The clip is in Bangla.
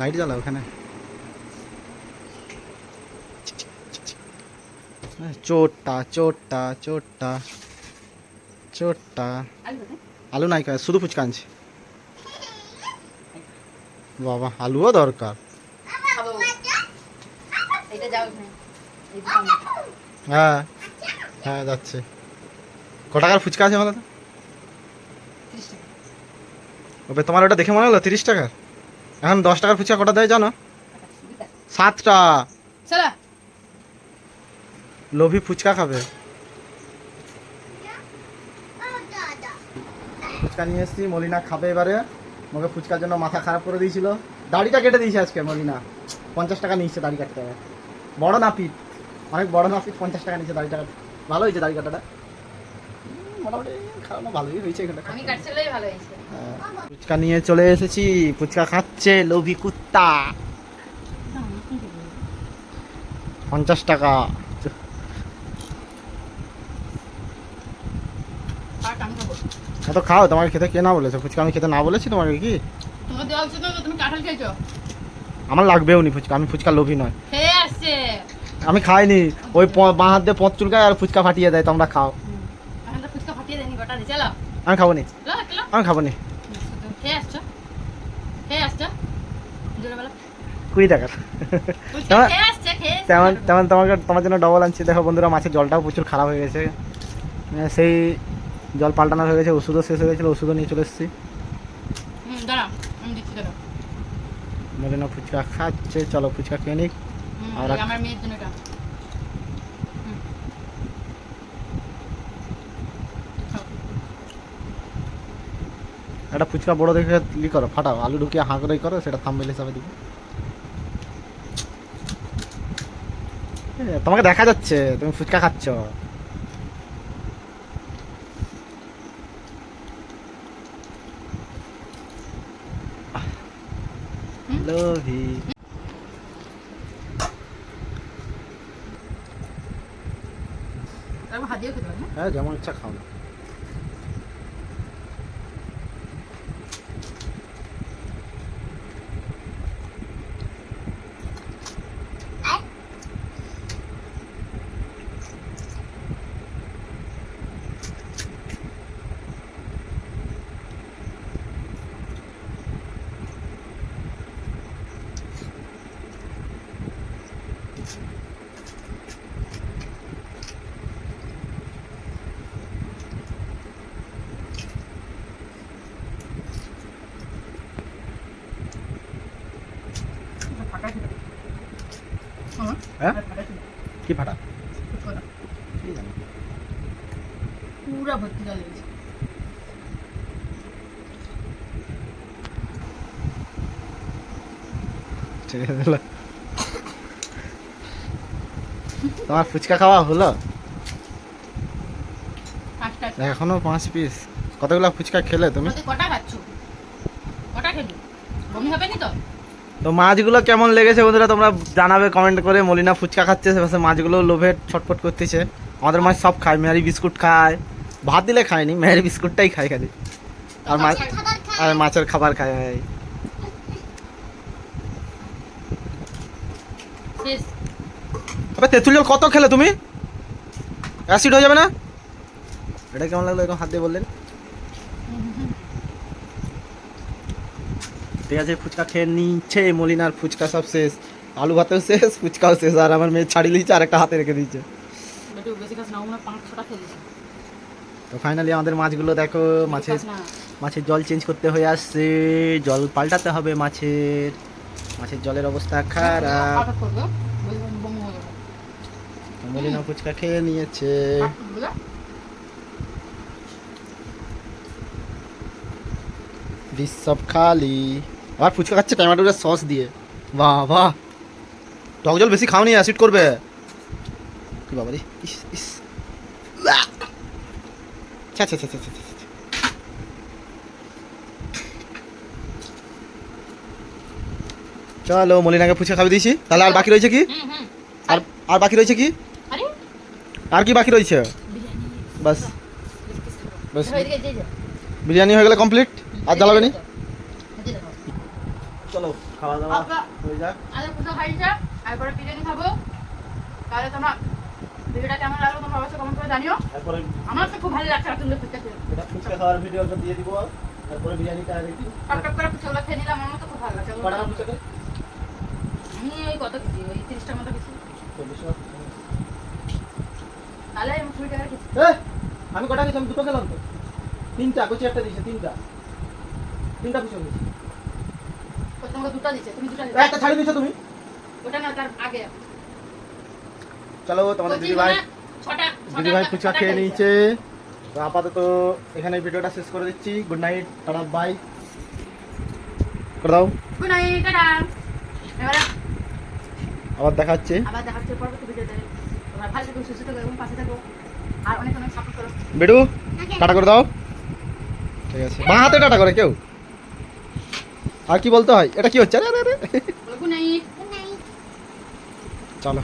লাইট জ্বালা ওখানে চোটটা চোটটা চোটটা চোটটা আলু নাই শুধু ফুচকা আনছি। বাবা আলুও দরকার। হ্যাঁ হ্যাঁ যাচ্ছে। ক টাকার ফুচকা আছে বলো তো তোমার ওটা দেখে মনে হলো তিরিশ টাকার? এখন দশ টাকার ফুচকা কটা দেয় জানো? সাতটা। লোভি ফুচকা খাবে। ফুচকা নিয়ে এসেছি মলিনা খাবে এবারে। আমাকে ফুচকার জন্য মাথা খারাপ করে দিয়েছিল। দাড়িটা কেটে দিয়েছে আজকে মলিনা। পঞ্চাশ টাকা নিয়েছে দাড়ি কাটতে। হবে বড় নাপিত। অনেক বড় নাপিত পঞ্চাশ টাকা নিয়েছে দাড়িটা কাটতে। ভালো হয়েছে দাড়ি কাটাটা? মোটামুটি খাওয়ানো ভালোই হয়েছে এখানে। আমি কাটছিলেই ভালো হয়েছে। হ্যাঁ। ফুচকা নিয়ে চলে এসেছি। ফুচকা খাচ্ছে লোভি কুত্তা। পঞ্চাশ টাকা। এত খাও তোমাকে খেতে কে না বলেছে? ফুচকা আমি খেতে না বলেছি তোমাকে কি? আমার লাগবেও নি ফুচকা আমি ফুচকা লোভী নয়। আমি খাইনি। ওই বাঁ হাত দিয়ে পথ চুলকায় আর ফুচকা ফাটিয়ে দেয় তোমরা খাও এখন তো ফুচকা ফাটিয়ে দেয়নি গোটা দিয়ে চলো আমি খাব নি? আমি খাব নি? কুড়ি টাকার। তেমন-। তেমন তোমাকে তোমার জন্য ডবল আনছি। দেখো বন্ধুরা মাছের জলটাও প্রচুর খারাপ হয়ে গেছে। সেই জল পাল্টানো হয়ে গেছে ওষুধও শেষ হয়ে গেছিল ওষুধও নিয়ে চলে এসেছি। ফুচকা খাচ্ছে চলো ফুচকা খেয়ে নিক। আর আমার মেয়ের জন্য এটা হুম। খাও। একটা ফুচকা বড় দেখে ই করো ফাটাও। আলু ঢুকিয়ে হাঁ করে করো সেটা থাম্বেল হিসাবে দিবে। তোমাকে দেখা যাচ্ছে তুমি ফুচকা খাচ্ছ? লোভি। পারি হ্যাঁ যেমন ইচ্ছা খাও না। হ্যাঁ? কি ফাটা? পুরা ভর্তি জল। তোমার ফুচকা খাওয়া হলো? এখনও পাঁচ পিস কতগুলো ফুচকা খেলে তুমি? তুমি কটা খাচ্ছ? কটা খেলি? বমি হবে নি তো? তো মাছগুলো কেমন লেগেছে বন্ধুরা তোমরা জানাবে কমেন্ট করে। মলিনা ফুচকা খাচ্ছে সে পাশে মাছগুলো লোভে ছটফট করতেছে। আমাদের মাছ সব খায় মেয়ারি বিস্কুট খায়। ভাত দিলে খায়নি মেয়ারি বিস্কুটটাই খায় খালি। আর মাছ আর মাছের খাবার খায় তবে তেঁতুল জল কত খেলে তুমি? অ্যাসিড হয়ে যাবে না? এটা কেমন লাগল? এরকম হাত দিয়ে বললেন। আছে ফুচকা খেয়ে নিচ্ছে মলিনার ফুচকা সব শেষ আলু ভাতেও শেষ ফুচকাও শেষ আর আমার মেয়ে ছাড়ি দিয়েছে আর একটা হাতে রেখে দিয়েছে। তো ফাইনালি আমাদের মাছগুলো দেখো মাছের মাছের জল চেঞ্জ করতে হয়ে আসছে জল পাল্টাতে হবে মাছের মাছের জলের অবস্থা খারাপ। মলিনা ফুচকা খেয়ে নিয়েছে। বুঝলা সব খালি। আবার ফুচকা খাচ্ছে টমেটোর সস দিয়ে। বাহ বাহ টক জল বেশি খাওনি অ্যাসিড করবে। কি বাবা রে ইস ইস। ছ্যা। চলো মলিনাকে ফুচকা খাবে দিয়েছি। তাহলে আর বাকি রয়েছে কি? আর আর বাকি রয়েছে কি? আরে? আর কি বাকি রয়েছে? বিরিয়ানি। বাস। বাস। এদিকে এই যে, এই যে। বিরিয়ানি হয়ে গেলে কমপ্লিট আর জ্বালাবে নি? এই যে দেখো। চলো খাওয়া দাওয়া হয়ে যাক। আগে পুজো খাইছে তারপরে বিরিয়ানি খাব। তাহলে তোমরা ভিডিওটা কেমন লাগল তোমরা অবশ্যই কমেন্ট করে জানিও। তারপরে আমার তো খুব ভালো লাগছে আর তুমি ফুচকা খেয়ে এটা ফুচকা খাওয়ার ভিডিওটা দিয়ে দিব। তারপরে বিরিয়ানিটা রেডি। টপ টপ করে ফুচকাগুলো খেয়ে নিলাম আমার তো খুব ভালো লাগছে। কটা ফুচকা আমি ওই কত খেয়েছি ওই তিরিশটার মতো খেয়েছি চল্লিশ তাহলে আমি কুড়ি টাকা খেয়েছি আমি কটা গেছি আমি দুটো খেলাম তো। তিনটা কচি একটা দিয়েছে তিনটা। তিনটা দিয়েছে ও তোমাকে দুটো দিচ্ছে তুমি দুটো একটা ছাড়ি দিয়েছ তুমি? ওটা না তার আগে। চলো তোমাদের দিদি ভাই। দিদি ভাই ফুচকা খেয়ে নিয়েছে। তো আপাতত এখানে ভিডিওটা শেষ করে দিচ্ছি। গুড নাইট টাটা বাই করে দাও। Good night tata. আবার দেখা হচ্ছে আবার দেখা হচ্ছে পরবর্তী ভিডিওতে। তোমরা ভালো থাকো সুস্থ থাকো এবং পাশে থাকো। আর অনেক অনেক সাপোর্ট করো। বেডু টাটা করে দাও। ঠিক আছে। বাঁ হাতে টাটা করে কেউ? আর কি বলতে হয়? এটা কি হচ্ছে? আরে আরে. চলো।